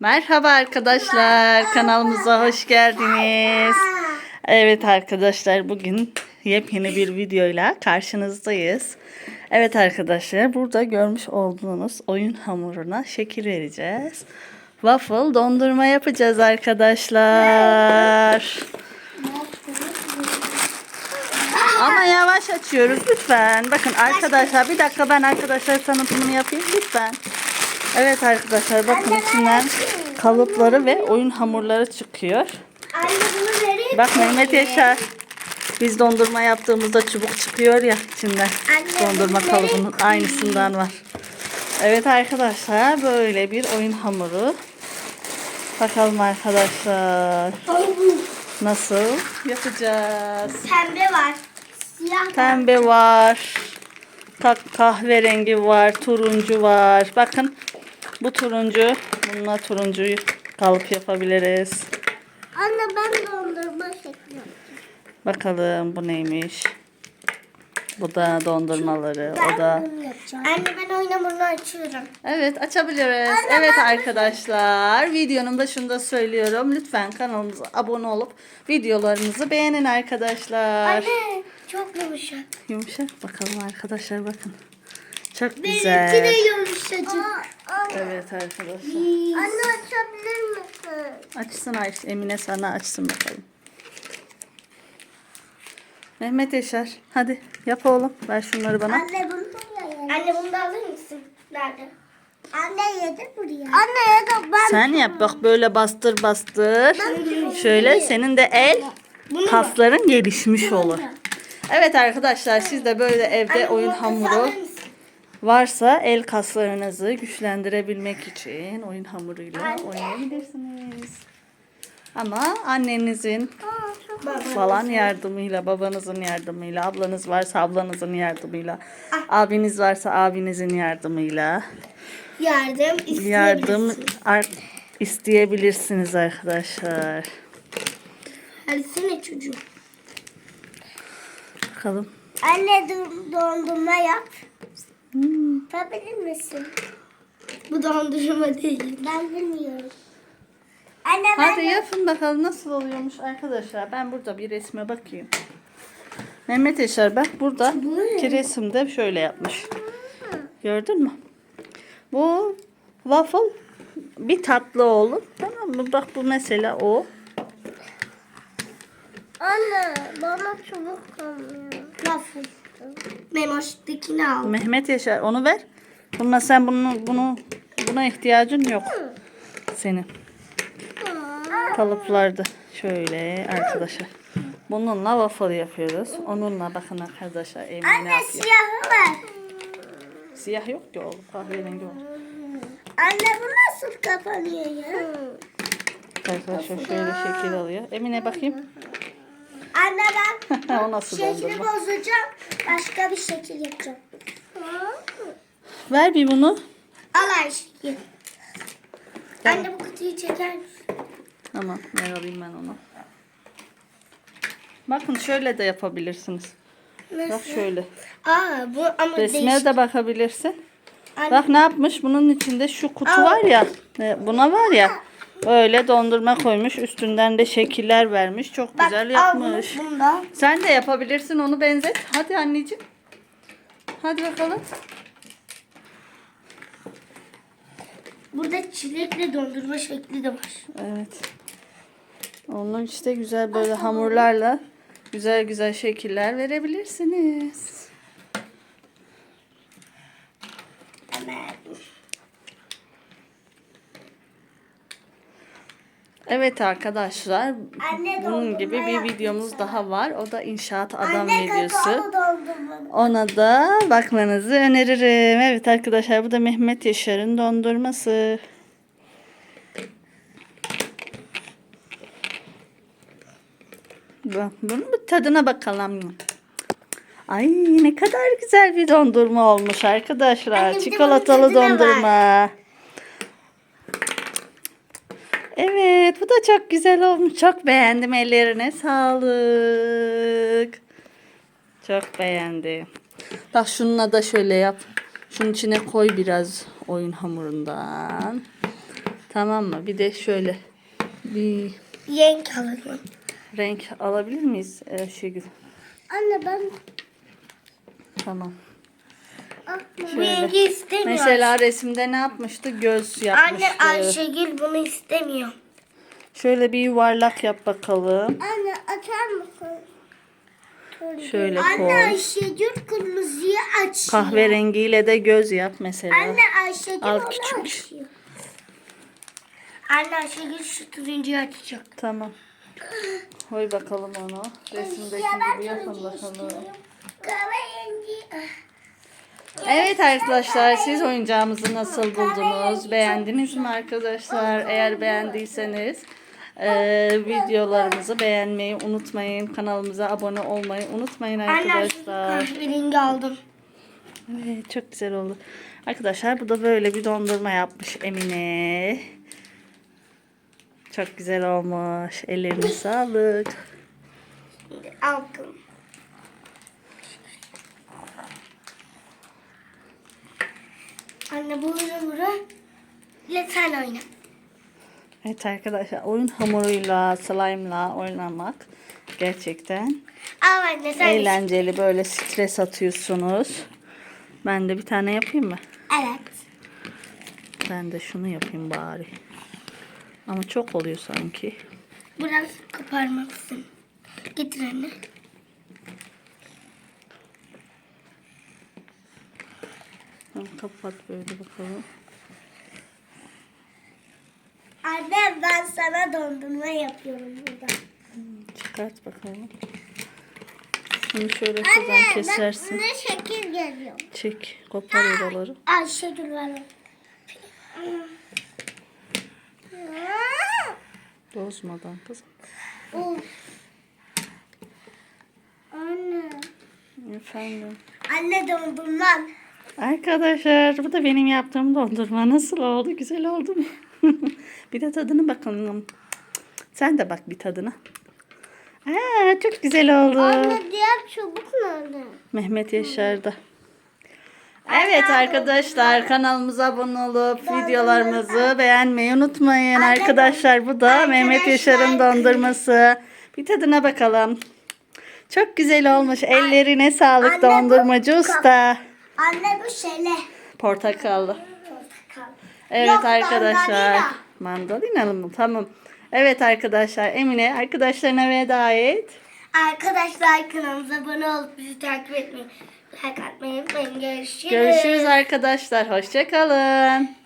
Merhaba arkadaşlar. Kanalımıza hoş geldiniz. Evet arkadaşlar bugün yepyeni bir videoyla karşınızdayız. Evet arkadaşlar burada görmüş olduğunuz oyun hamuruna şekil vereceğiz. Waffle dondurma yapacağız arkadaşlar. Ama yavaş açıyoruz lütfen. Bakın arkadaşlar bir dakika ben arkadaşlar tanıtımını yapayım lütfen. Evet arkadaşlar bakın içinden kalıpları ve oyun hamurları çıkıyor. Anne bunu vereyim. Bak Mehmet Yaşar. Biz dondurma yaptığımızda çubuk çıkıyor ya içinden. Anne, Dondurma kalıbının aynısından var. Evet arkadaşlar böyle bir oyun hamuru. Bakalım arkadaşlar nasıl yapacağız. Pembe var. Siyah var. Pembe var. ka- Kahverengi var. Turuncu var. Bakın bu turuncu. Bununla turuncuyu kalıp yapabiliriz. Anne ben dondurma şekli. Bakalım bu neymiş. Bu da dondurmaları. O da. Anne ben oyun hamurunu açıyorum. Evet açabiliriz. Evet arkadaşlar videonun başında söylüyorum. Lütfen kanalımıza abone olup videolarımızı beğenin arkadaşlar. Anne çok yumuşak. Yumuşak bakalım arkadaşlar bakın. Çok Benimki güzel. de yumuşacık. Evet arkadaşlar. Anne açabilir misin? Açsın Ayş. Emine sana açsın bakalım. Mehmet Yaşar. Hadi yap oğlum. Ver şunları bana. Anne bunu da Anne bunu da alır mısın? Nerede? Anne yedi buraya. Anne ya da ben. Sen yap bak böyle bastır bastır. Şöyle senin de el kasların gelişmiş olur. Evet arkadaşlar siz de böyle evde oyun hamuru varsa el kaslarınızı güçlendirebilmek için oyun hamuruyla oynayabilirsiniz. Ama annenizin falan yardımıyla, babanızın yardımıyla, ablanız varsa ablanızın yardımıyla, abiniz varsa abinizin yardımıyla Yardım isteyebilirsin. yardım ar- isteyebilirsiniz arkadaşlar. Hadi çocuğum. Bakalım. Anne dur- dondurma yap. Yapabilir misin? Bu dondurma değil. Ben bilmiyorum. Anne ben Hadi yapın bakalım nasıl oluyormuş arkadaşlar. Ben burada bir resme bakayım. Mehmet Yaşar bak burada ki resimde şöyle yapmış. Gördün mü? Bu waffle bir tatlı oğlum. Tamam mı? Bak bu mesela o. Anne bana çubuk kalmıyor. Nasıl? Memoş'takini al. Mehmet Yaşar onu ver. Bununla sen bunu bunu buna ihtiyacın yok. Senin. Kalıplarda şöyle arkadaşlar. Bununla waffle yapıyoruz. Onunla bakın arkadaşlar Emine Anne yapıyor. siyahı var. Siyah yok ki oğlum. Kahverengi var. Anne bu nasıl kapanıyor ya? Arkadaşlar şöyle şekil alıyor. Emine bakayım. Anne ben o nasıl şekli dondurma? bozacağım. Başka bir şekil yapacağım. Ver bir bunu. Al Ayşe. Anne bu kutuyu çeker misin? Tamam ver alayım ben onu. Bakın şöyle de yapabilirsiniz. Bak şöyle. Aa bu ama Resme değişik. de bakabilirsin. Anne, Bak ne yapmış? Bunun içinde şu kutu var ya. e, Buna var ya. Böyle dondurma koymuş. Üstünden de şekiller vermiş. Çok bak, güzel al bunu, yapmış. bunu da. Sen de yapabilirsin onu benzet. Hadi anneciğim. Hadi bakalım. Burada çilekle dondurma şekli de var. Evet. Onu işte güzel böyle hamurlarla güzel güzel şekiller verebilirsiniz. Evet arkadaşlar. Anne Bunun gibi bir videomuz daha var. O da inşaat adam Anne videosu. Ona da bakmanızı öneririm. Evet arkadaşlar bu da Mehmet Yaşar'ın dondurması. Bu- Bunun bir tadına bakalım. Ay ne kadar güzel bir dondurma olmuş arkadaşlar. Anne, Çikolatalı dondurma. Evet da çok güzel olmuş. Çok beğendim. Ellerine sağlık. Çok beğendim. Bak şununla da şöyle yap. Şunun içine koy biraz oyun hamurundan. Tamam mı? Bir de şöyle bir Yenk alalım. renk alabilir miyiz ee, Şegül? Anne ben Tamam. yengi istemiyorum. Mesela resimde ne yapmıştı? Göz yapmıştı. Anne Ayşegül bunu istemiyor. Şöyle bir yuvarlak yap bakalım. Anne açar mısın? Şöyle Anne koy. Ayşegül kırmızıyı açıyor. Kahverengiyle de göz yap mesela. Anne Ayşegül Al onu küçük. açıyor. Anne Ayşegül şu turuncuyu açacak. Tamam. Koy bakalım onu. Resimdeki gibi yapın bakalım. Kahverengi. Evet arkadaşlar siz oyuncağımızı nasıl buldunuz? Beğendiniz mi arkadaşlar? Eğer beğendiyseniz eee, videolarımızı beğenmeyi unutmayın. Kanalımıza abone olmayı unutmayın arkadaşlar. kahverengi aldım. Evet çok güzel oldu. Arkadaşlar bu da böyle bir dondurma yapmış Emine. Çok güzel olmuş. Ellerine sağlık. Aldım. Anne bu oyunu ile sen oyna. Evet arkadaşlar oyun hamuruyla, slime'la oynamak gerçekten Al anne sen de- eğlenceli. Böyle stres atıyorsunuz. Ben de bir tane yapayım mı? Evet. Ben de şunu yapayım bari. Ama çok oluyor sanki. Biraz koparmalısın. Getir anne. Tamam, kapat böyle bakalım. Anne ben sana dondurma yapıyorum burada. Çıkart bakalım. Şunu şöyle şuradan kesersin. ne şekil geliyor. Çek. Kopar oraları. Ayşegül var. Bozmadan kızım. Of. Anne. Efendim. Anne dondurmam. Arkadaşlar bu da benim yaptığım dondurma. Nasıl oldu? Güzel oldu mu? bir de tadına bakalım. Sen de bak bir tadına. Aa, çok güzel oldu. Anne diğer çubuk nerede? Mehmet Yaşar'da. Evet arkadaşlar kanalımıza abone olup videolarımızı beğenmeyi unutmayın. Arkadaşlar bu da Mehmet Yaşar'ın dondurması. Bir tadına bakalım. Çok güzel olmuş. Ellerine sağlık dondurmacı usta. Anne bu şele. Portakallı. Evet Yok, arkadaşlar. Mandalina mı? Tamam. Evet arkadaşlar Emine arkadaşlarına veda et. Arkadaşlar kanalımıza abone olup bizi takip etmeyi, like atmayı unutmayın. Görüşürüz. Görüşürüz arkadaşlar. Hoşçakalın.